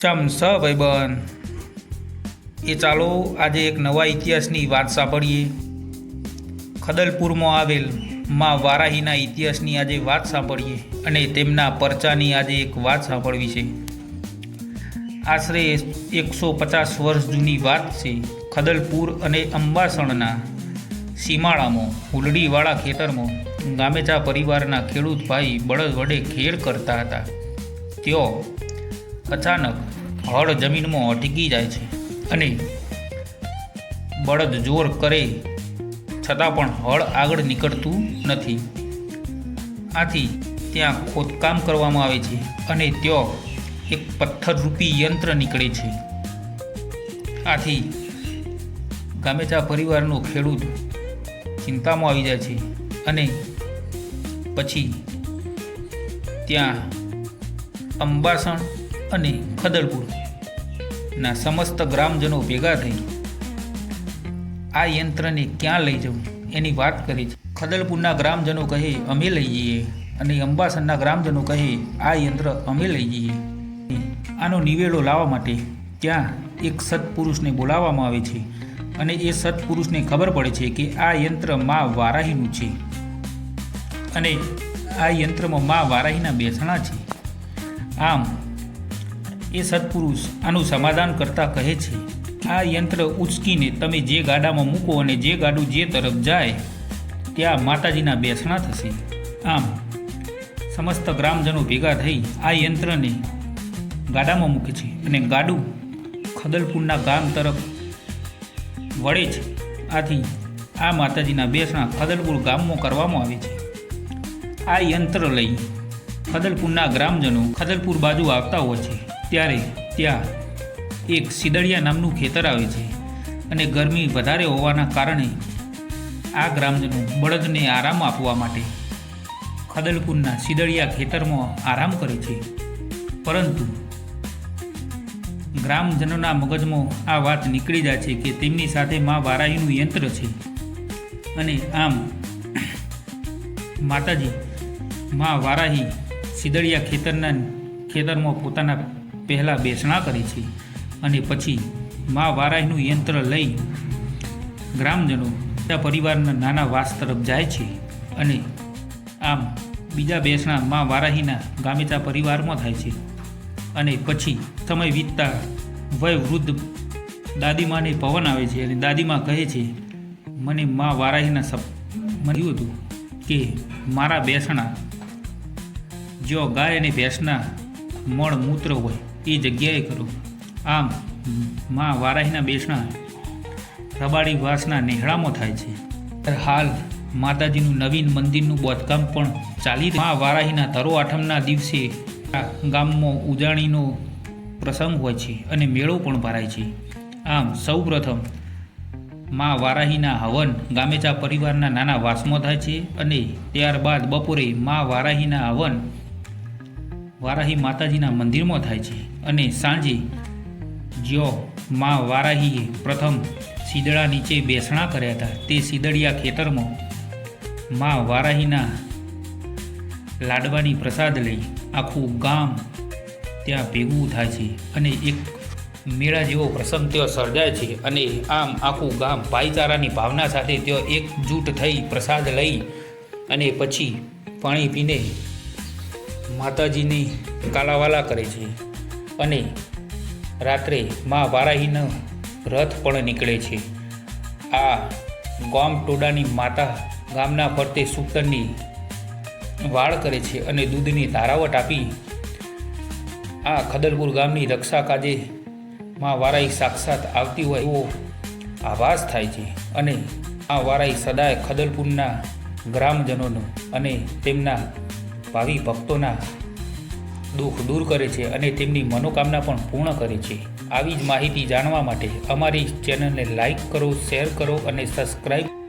ચમ ભાઈબન એ ચાલો આજે એક નવા ઇતિહાસની વાત સાંભળીએ. ખદલપુરમાં આવેલમાં વારાહીના ઇતિહાસની આજે વાત સાંભળીએ અને તેમના પરચાની આજે એક વાત સાંભળવી છે. આશરે એકસો પચાસ વર્ષ જૂની વાત છે ખદલપુર અને અંબાસણના સીમાડામાં હુલડીવાળા ખેતરમાં ગામેચા પરિવારના ખેડૂત ભાઈ બળદ વડે ખેડ કરતા હતા. તેઓ અચાનક હળ જમીનમાં અટકી જાય છે અને બળદ જોર કરે છતાં પણ હળ આગળ નીકળતું નથી. આથી ત્યાં ખોદકામ કરવામાં આવે છે અને ત્યાં એક પથ્થરરૂપી યંત્ર નીકળે છે. આથી ગામેચા પરિવારનો ખેડૂત ચિંતામાં આવી જાય છે અને પછી ત્યાં અંબાસણ અને ખદલપુર. ના સમસ્ત ગ્રામજનો ભેગા થઈ આ યંત્રને ક્યાં લઈ જવું એની વાત કરી છે. ખદલપુરના ગ્રામજનો કહે, અમે લઈ જઈએ અને અંબાસરના ગ્રામજનો કહે, આ યંત્ર અમે લઈ જઈએ આનો નિવેડો લાવવા માટે ત્યાં એક સત્પુરુષને બોલાવવામાં આવે છે. અને એ સત્પુરુષને ખબર પડે છે કે આ યંત્ર મા વારાહીનું છે. અને આ યંત્રમાં મા વારાહીના બેસણા છે. આમ એ સત્પુરુષ આનું સમાધાન કરતા કહે છે, આ યંત્ર ઉચકીને તમે જે ગાડામાં મૂકો અને જે ગાડું જે તરફ જાય, ત્યાં માતાજીના બેસણા થશે. આમ, સમસ્ત ગ્રામજનો ભેગા થઈ આ યંત્રને ગાડામાં મૂકે છે અને ગાડું ખદલપુરના ગામ તરફ વળે છે. આથી આ માતાજીના બેસણા ખદલપુર ગામમાં કરવામાં આવે છે. આ યંત્ર લઈ ખદલપુરના ગ્રામજનો ખદલપુર બાજુ આવતા હોય છે. ત્યારે ત્યાં એક સિદળિયા નામનું ખેતર આવે છે અને ગરમી વધારે હોવાના કારણે આ ગ્રામજનો બળદને આરામ આપવા માટે ખદલપુરના સિદળિયા ખેતરમાં આરામ કરે છે. પરંતુ ગ્રામજનોના મગજમાં આ વાત નીકળી જાય છે કે તેમની સાથે મા વારાહીનું યંત્ર છે. અને આમ માતાજી, મા વારાહી સિદળિયા ખેતરના ખેતરમાં પોતાના પહેલાં બેસણા કરે છે અને પછી મા વારાહીનું યંત્ર લઈ ગ્રામજનો ત્યાં પરિવારના નાના વાસ તરફ જાય છે અને આમ બીજા બેસણા મા વારાહીના ગામેતા પરિવારમાં થાય છે. અને પછી સમય વીતતા વય વૃદ્ધ દાદીમાને પવન આવે છે અને દાદીમા કહે છે, મને મા વારાહીના સપ મળ્યું હતું કે મારા બેસણા જો ગાય અને ભેંસના મળ મૂત્ર હોય એ જગ્યાએ કરો. આમ, માં વારાહીના બેસણા રબાડી વાસના નેહળામાં થાય છે. હાલ માતાજીનું નવીન મંદિરનું બાંધકામ પણ ચાલી મા વારાહીના ધરો આઠમના દિવસે ગામમાં ઉજાણીનો પ્રસંગ હોય છે અને મેળો પણ ભરાય છે. આમ સૌ પ્રથમ મા વારાહીના હવન ગામેચા પરિવારના નાના વાસમાં થાય છે અને ત્યારબાદ બપોરે માં વારાહીના હવન વારાહી માતાજીના મંદિરમાં થાય છે અને સાંજે જ્યો મા વારાહીએ પ્રથમ સીદડા નીચે બેસણા કર્યા હતા. તે સીદડિયા ખેતરમાં મા વારાહીના લાડવાની પ્રસાદ લઈ આખું ગામ ત્યાં ભેગું થાય છે અને એક મેળા જેવો પ્રસંગ ત્યાં સર્જાય છે અને આમ આખું ગામ ભાઈચારાની ભાવના સાથે ત્યાં એકજૂટ થઈ પ્રસાદ લઈ અને પછી પાણી પીને માતાજીની કાલાવાલા કરે છે અને રાત્રે મા વારાહીનો રથ પણ નીકળે છે. આ ગામ ટોડાની માતા ગામના ફરતે સૂતરની વાળ કરે છે અને દૂધની ધારાવટ આપી આ ખદલપુર ગામની રક્ષા કાજે મા વારાઈ સાક્ષાત આવતી હોય એવો આભાસ થાય છે અને આ વારાઈ સદાય ખદલપુરના ગ્રામજનોનો અને તેમના ભાવિ ભક્તોના દુઃખ દૂર કરે છે અને તેમની મનોકામના પણ પૂર્ણ કરે છે. આવી જ માહિતી જાણવા માટે અમારી ચેનલને લાઈક કરો, શેર કરો અને સબસ્ક્રાઈબ